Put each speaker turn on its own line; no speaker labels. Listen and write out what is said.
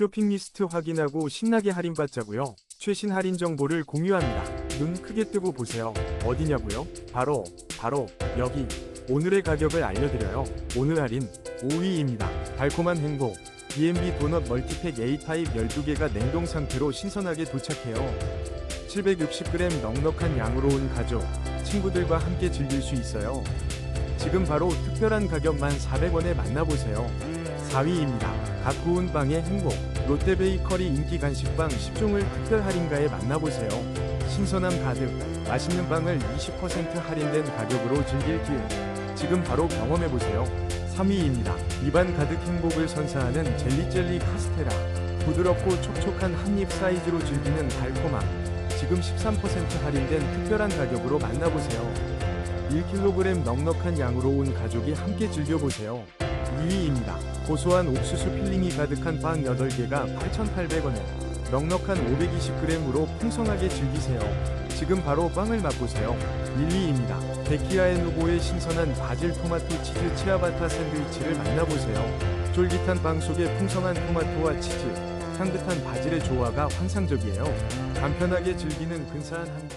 쇼핑 리스트 확인하고 신나게 할인받자고요. 최신 할인 정보를 공유합니다. 눈 크게 뜨고 보세요. 어디냐고요? 바로 바로 여기. 오늘의 가격을 알려드려요. 오늘 할인 5위입니다. 달콤한 행복. B&B 도넛 멀티팩 A타입 12개가 냉동 상태로 신선하게 도착해요. 760g 넉넉한 양으로 온 가족, 친구들과 함께 즐길 수 있어요. 지금 바로 특별한 가격만 400원에 만나보세요. 4위입니다. 갓 구운 빵의 행복. 롯데베이커리 인기 간식빵 10종을 특별 할인가에 만나보세요. 신선함 가득, 맛있는 빵을 20% 할인된 가격으로 즐길 기회. 지금 바로 경험해보세요. 3위입니다. 입안 가득 행복을 선사하는 젤리젤리 카스테라. 부드럽고 촉촉한 한 입 사이즈로 즐기는 달콤함. 지금 13% 할인된 특별한 가격으로 만나보세요. 1kg 넉넉한 양으로 온 가족이 함께 즐겨보세요. 2위입니다. 고소한 옥수수 필링이 가득한 빵 8개가 8,800원에 넉넉한 520g으로 풍성하게 즐기세요. 지금 바로 빵을 맛보세요. 1위입니다. 데키아의 누보의 신선한 바질 토마토 치즈 치아바타 샌드위치를 만나보세요. 쫄깃한 빵 속에 풍성한 토마토와 치즈, 향긋한 바질의 조화가 환상적이에요. 간편하게 즐기는 근사한 한 끼.